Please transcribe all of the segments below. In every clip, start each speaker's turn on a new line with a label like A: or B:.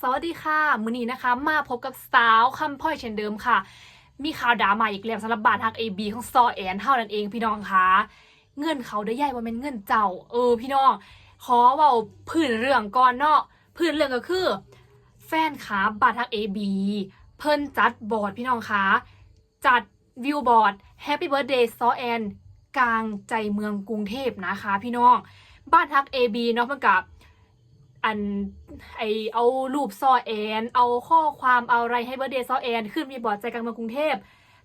A: สวัสดีค่ะ มือนี้นะคะ มาพบกับสาวคำพ่อยเช่นเดิมค่ะ มีข่าวดราม่าอีกแล้วสำหรับบาททางเอบีของซอแอนเท่านั้นเองพี่น้องคะเงินเขาได้ใหญ่ว่าเป็นเงินเจ้า เออ พี่น้อง ขอเว่าพื้นเรื่องก่อนเนาะพื้นเรื่องก็คือ แฟนขาบาททางเอบีเพิ่นจัดบอร์ดพี่น้องคะจัดวิวบอร์ด Happy Birthday ซอแอนกลางใจเมืองกรุงเทพนะคะ พี่น้อง บ้านทัก AB เนาะมันกับ อันไอเอารูปซอแอน เอาข้อความเอาอะไรให้เบอร์เดย์ซอแอน ขึ้นมีบอร์ดใจกลางเมืองกรุงเทพ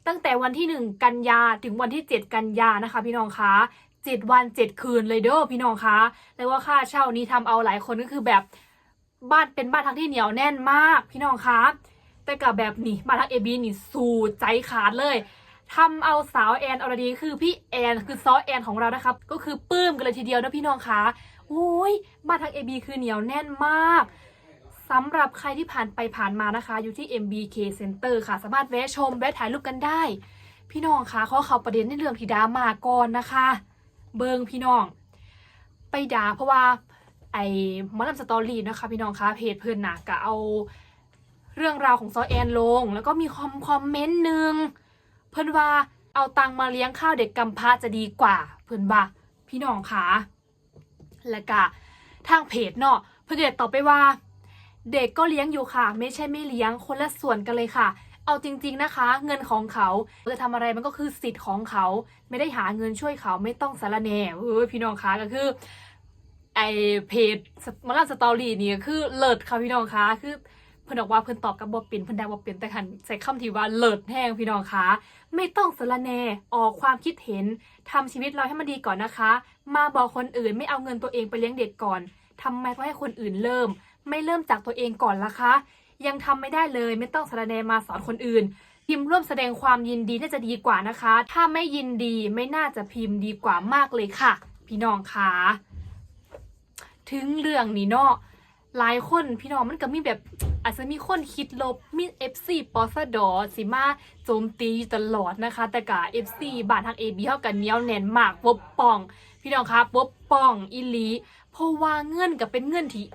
A: ตั้งแต่วันที่ 1 กันยาถึงวันที่ 7 กันยานะคะ พี่น้องคะ7วัน 7 คืนเลยเด้อพี่น้องคะแล้วว่าค่าเช่านี้ทำเอาหลายคนก็คือแบบบ้านเป็นบ้านทักที่เหนียวแน่นมาก พี่น้องคะแต่กับแบบนี้บ้านทักเอบีนี่สู้ใจขาดเลยทำเอาสาวแอนอรดีคือพี่แอนคือซอแอนของเรานะครับก็คือปื้มกันเลยทีเดียวนะพี่น้องคะ โอ้ยบ้านทักเอบีคือเหนียวแน่นมากสำหรับใครที่ผ่านไปผ่านมานะคะ อยู่ที่ MBK Center ค่ะ สามารถแวะชมแวะถ่ายรูปกันได้ พี่น้องคะขาเขาประเด็นในเรื่องที่ดามาก่อนนะคะ เบิงพี่น้อง ไปด่าเพราะว่าไอ้มอลลัมสตอรี่นะคะ พี่น้องคะเพจเพื่อนหนะก็เอาเรื่องราวของซอแอนลง แล้วก็มีคอมคอมเมนต์หนึ่งเพื่อนว่าเอาตังมาเลี้ยงข้าวเด็กกำพร้าจะดีกว่า เพื่อนว่าพี่น้องคะ แล้วก็ทางเพจเนาะเพื่อนก็ตอบไปว่า เด็กก็เลี้ยงอยู่ค่ะ ไม่ใช่ไม่เลี้ยงคนละส่วนกันเลยค่ะ เอาจริง ๆนะคะ เงินของเขาจะทำอะไรมันก็คือสิทธิ์ของเขา ไม่ได้หาเงินช่วยเขาไม่ต้องสารแหน่เออพี่น้องคะก็คือไอเพจมาลาสตอรี่นี่ก็คือเลิศค่ะพี่น้องคะคือเพิ่นบอกว่าเพิ่นตอบกับบอเป็นเพิ่นได้บอเป็นแต่คันใส่คำที่ว่าเลิศแห้งพี่น้องคะไม่ต้องสารแน่ออกความคิดเห็นทำชีวิตเราให้มันดีก่อนนะคะ มาบอกคนอื่นไม่เอาเงินตัวเองไปเลี้ยงเด็กก่อนทำไมต้องให้คนอื่นเริ่ม ไม่เริ่มจากตัวเองก่อนล่ะคะ ยังทำไม่ได้เลยไม่ต้องสารแนมาสอนคนอื่น พิมพ์ร่วมแสดงความยินดีน่าจะดีกว่านะคะ ถ้าไม่ยินดีไม่น่าจะพิมพ์ดีกว่ามากเลยค่ะ พี่น้องคะถึงเรื่องนี้เนาะหลายคนพี่น้องมันก็มีแบบอาจจะมีคนคิดลบมี FC ปอสดอสิมาโจมตีตลอดนะคะ แต่กะ FC บ้านทาง AB เท่ากันเนียวแน่นมากปกป้อง พี่น้องคะปกป้องอีหลีเพราะว่าเงินก็เป็นเงินที่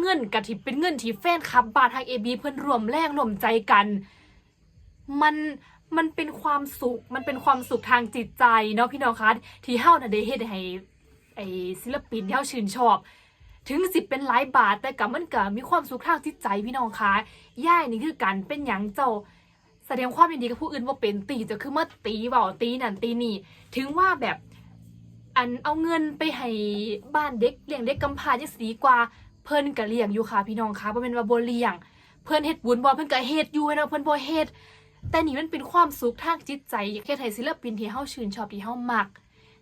A: เงินกะทิเป็นเงินที่แฟนคลับบาทางเอบีเพื่อนรวมแรงรวมใจกัน มันมันเป็นความสุขมันเป็นความสุขทางจิตใจเนาะพี่น้องคะที่เฮาน่ะได้เฮ็ดให้ไอศิลปินที่เฮาชื่นชอบ ถึงสิเป็นหลายบาทแต่กับมันก็มีความสุขทางจิตใจพี่น้องคะย่ายนี่คือการเป็นหยังเจ้าแสดงความยินดีกับผู้อื่นว่าเป็นตีจะคือเมาตีเบาตีนั่นตีนี่ ถึงว่าแบบ อันเอาเงินไปให้บ้านเด็กเลี้ยงเด็กกำพร้าจะสีกว่าเพิ่นก็เลี้ยงอยู่ค่ะพี่น้องคะบ่แม่นว่าบ่เลี้ยง เพิ่นเฮ็ดบุญบ่เพิ่นก็เฮ็ดอยู่นะเพิ่นบ่เฮ็ดแต่นี่มันเป็นความสุขทางจิตใจอยากเฮ็ดให้ศิลปินที่เฮาชื่นชอบที่เฮามัก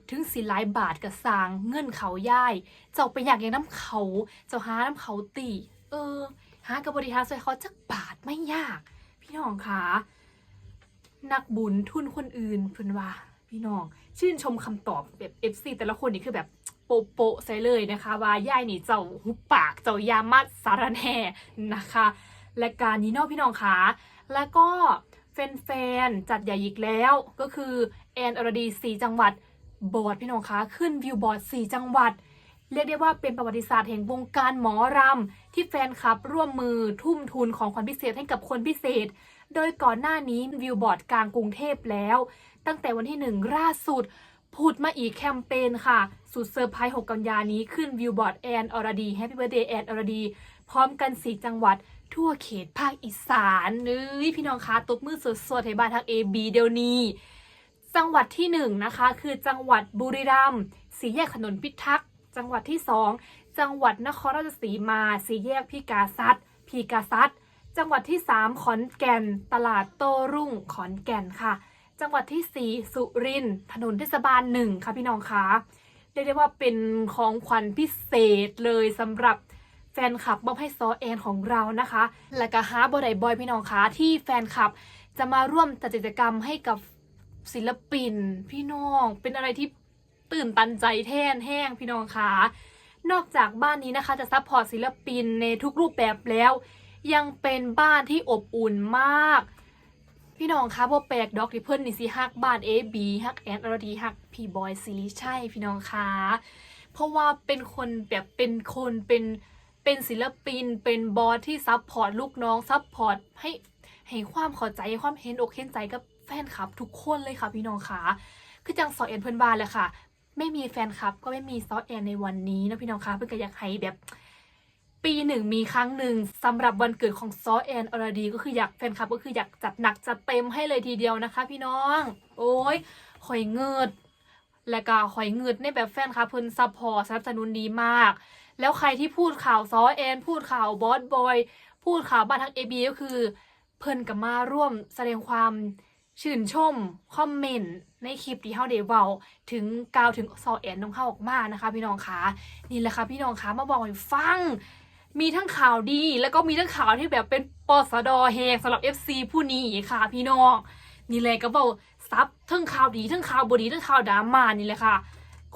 A: ถึงสิหลายบาทก็สร้างเงินเขาย่าย เจ้าไปอยากอย่างน้ำเขา เจ้าหาน้ำเขาตีเออ หากับบริหารช่วยเขาจักบาทไม่ยาก พี่น้องคะนักบุญทุนคนอื่นเพิ่นว่า พี่น้อง ชื่นชมคำตอบแบบ FC แต่ละคนนี่คือแบบโปะโปะใส่เลยนะคะ ว่าย่ายนี่เจ้าหุบปากเจ้ายามัดสารแน่นะคะ และการนี้นอกพี่น้องคะแล้วก็แฟนๆจัดใหญ่อีกแล้ว ก็คือแอนอรดีสีจังหวัดบอร์ดพี่น้องคะขึ้นวิวบอร์ดสีจังหวัด เรียกได้ว่าเป็นประวัติศาสตร์แห่งวงการหมอรำที่แฟนคลับร่วมมือทุ่มทุนของขวัญพิเศษให้กับคนพิเศษ โดยก่อนหน้านี้วิวบอร์ดกลางกรุงเทพแล้ว ตั้งแต่วันที่หนึ่งล่าสุดพูดมาอีกแคมเปญค่ะ สุดเซอร์ไพรส์ 6 กันยานี้ขึ้นวิวบอร์ดแอนอรดีแฮปปี้เบ t ร์เดย์แอนอรดี พร้อมกันสี่จังหวัดทั่วเขตภาคอีสานเอ้ยพี่น้องคะตบมือสดๆให้บ้านทัก AB เดี๋ยวนี้ จังหวัดที่หนึ่งนะคะคือจังหวัดบุรีรัมย์สีแยกถนนพิทักษ์ จังหวัดที่สองจังหวัดนครราชสีมา สีแยกพิกาซัดพีกาซัดจังหวัดที่สามขอนแก่น ตลาดโตรุ่งขอนแก่นค่ะ จังหวัดที่สีสุรินทร์ถนนเทศบาลหนึ่งค่ะพี่น้องคะเรียกได้ว่าเป็นของขวัญพิเศษเลยสำหรับแฟนคลับมอบให้ซอแอนของเรานะคะ และก็ฮาบอดบอยพี่น้องคะที่แฟนคลับจะมาร่วมจัดกิจกรรมให้กับศิลปิน พี่น้องเป็นอะไรที่ตื่นตันใจแท่นแห้งพี่น้องคะนอกจากบ้านนี้นะคะจะซัพพอร์ตศิลปินในทุกรูปแบบแล้ว ยังเป็นบ้านที่อบอุ่นมาก พี่น้องคะพวกแปลกดอกที่เพิ่นนี่สิฮักบ้านเอบีฮักแอนอรดีฮักพี่บอยซีรีใช่พี่น้องคะเพราะว่าเป็นคนแบบเป็นคนเป็นเป็นศิลปิน เป็นบอสที่ซัพพอร์ตลูกน้องซัพพอร์ตให้ให้ความเข้าใจความเห็นอกเห็นใจกับแฟนคลับทุกคนเลยค่ะพี่น้องค่ะคือจังซอแอนเพื่อนบ้านเลยค่ะ ไม่มีแฟนคลับก็ไม่มีซอแอนในวันนี้นะพี่น้องคะเพื่อนก็อยากให้แบบ ปีหนึ่งมีครั้งหนึ่งสำหรับวันเกิดของซอแอนอรดีก็คืออยากแฟนคลับก็คืออยากจัดหนักจัดเต็มให้เลยทีเดียวนะคะ พี่น้อง โอ้ยหอยเงิดและก็หอยเงิดในแบบแฟนคลับเพิ่นซัพพอร์ตสนับสนุนดีมาก แล้วใครที่พูดข่าวซอแอน พูดข่าวบอสบอยพูดข่าวบ้านทักเอบีก็คือ เพิ่นกับมาร่วมแสดงความชื่นชม คอมเมนต์ ในคลิปที่เฮาได้เว้าถึงกล่าวถึงซอแอนน้องเฮาออกมานะคะ พี่น้องคะนี่แหละค่ะพี่น้องคะมาบอกให้ฟัง มีทั้งข่าวดี แล้วก็มีทั้งข่าวที่แบบเป็นปสดเฮงสำหรับ FC ผู้นี้ค่ะ พี่น้อง นี่เลยก็บอกซับทั้งข่าวดีทั้งข่าวบดีทั้งข่าวดราม่านี่แหละค่ะ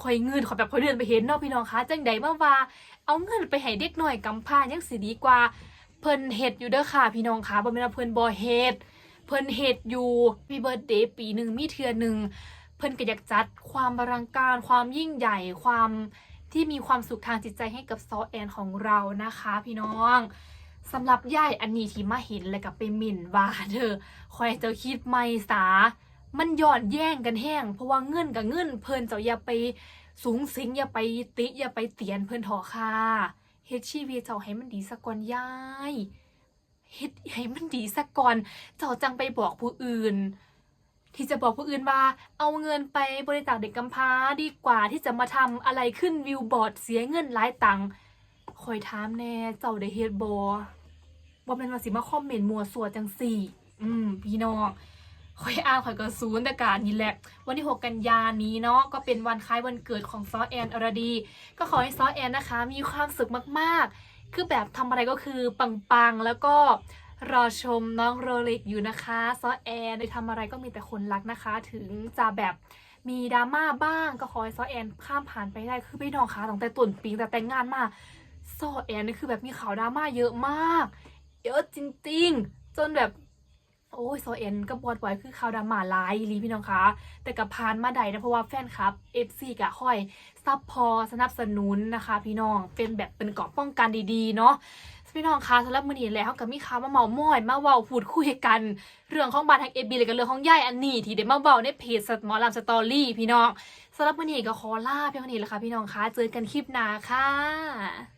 A: คอยเงินขอแบบคอยเดินไปเห็นเนาะพี่น้องคะจังใดบ้างว่า เอาเงินไปให้เด็กหน่อยกำพร้ายังสิดีกว่า เพิ่นเฮ็ดอยู่เด้อค่ะ พี่น้องคะบ่แม่นเพิ่นบ่เฮ็ดเพิ่นเฮ็ดอยู่มีเบิร์ดเดย์ปีหนึ่งมีเทื่อหนึ่งเพิ่นก็อยากจัดความอลังการความยิ่งใหญ่ความ ที่มีความสุขทางจิตใจให้กับซอแอนของเรานะคะ พี่น้องสำหรับย่ายอันนี้ที่มาเห็นแล้วก็ไปหมิ่นว่าเด้อคอยเจ้าคิดไม่สา มันหย้อนแย่งกันแห้งเพราะว่าเงินกับเงินเพิ่นเจ้าอย่าไปสูงสิงอย่าไปติอย่าไปเตียนเพิ่นถอค่ะเฮ็ดชีวิตเจ้าให้มันดีสักก่อนยายเฮ็ดให้มันดีสักก่อนเจ้าจังไปบอกผู้อื่น ที่จะบอกผู้อื่นว่า เอาเงินไปบริจาคเด็กกำพร้าดีกว่าที่จะมาทำอะไรขึ้นวิวบอร์ดเสียเงินหลายตังค์คอยถามแน่เจ้าได้เฮ็ดบ่ว่าเป็นว่าสิมาคอมเมนต์มัวสัวจังสี่ อืม พี่น้องคอยอ้างคอยกระซูนแต่การนี่แหละ วันที่ 6 กันยานี้เนาะก็เป็นวันคล้ายวันเกิดของซอแอนอรดี ก็ขอให้ซอแอนนะคะ มีความสุขมากๆ คือแบบทำอะไรก็คือปังๆ แล้วก็ รอชมน้องโรลิกอยู่นะคะซอแอนได้ทำอะไรก็มีแต่คนรักนะคะ ถึงจะแบบมีดราม่าบ้างก็ขอให้ซอแอนข้ามผ่านไปได้คือพี่น้องคะตั้งแต่ต้นปีงแต่แต่งงานมาซอแอนนี่คือแบบมีข่าวดราม่าเยอะมาก เยอะจริงๆ จนแบบโอ้ยโซเอ็นก็บอดไว้คือข่าวดราม่าหลายลีพี่น้องคะ แต่กับพานมาใดนะเพราะว่าแฟนคลับ FC กะค่อยซับพอสนับสนุนนะคะ พี่น้องเป็นแบบเป็นเกาะป้องกันดีๆ เนาะ พี่น้องคะสำหรับมื้อนี้แล้วกับมีข่าวมาเมาม้อยมาเว้าพูดคุยกัน เรื่องของบานทางเอบีเลยกับเรื่องของย่ายอันนี้ที่ได้มาเว้าในเพจสมอลามสตอรี่พี่น้องสำหรับมื้อนี้ก็ขอลาเพียงเท่านี้แหละค่ะพี่น้องคะเจอกันคลิปหน้าค่ะ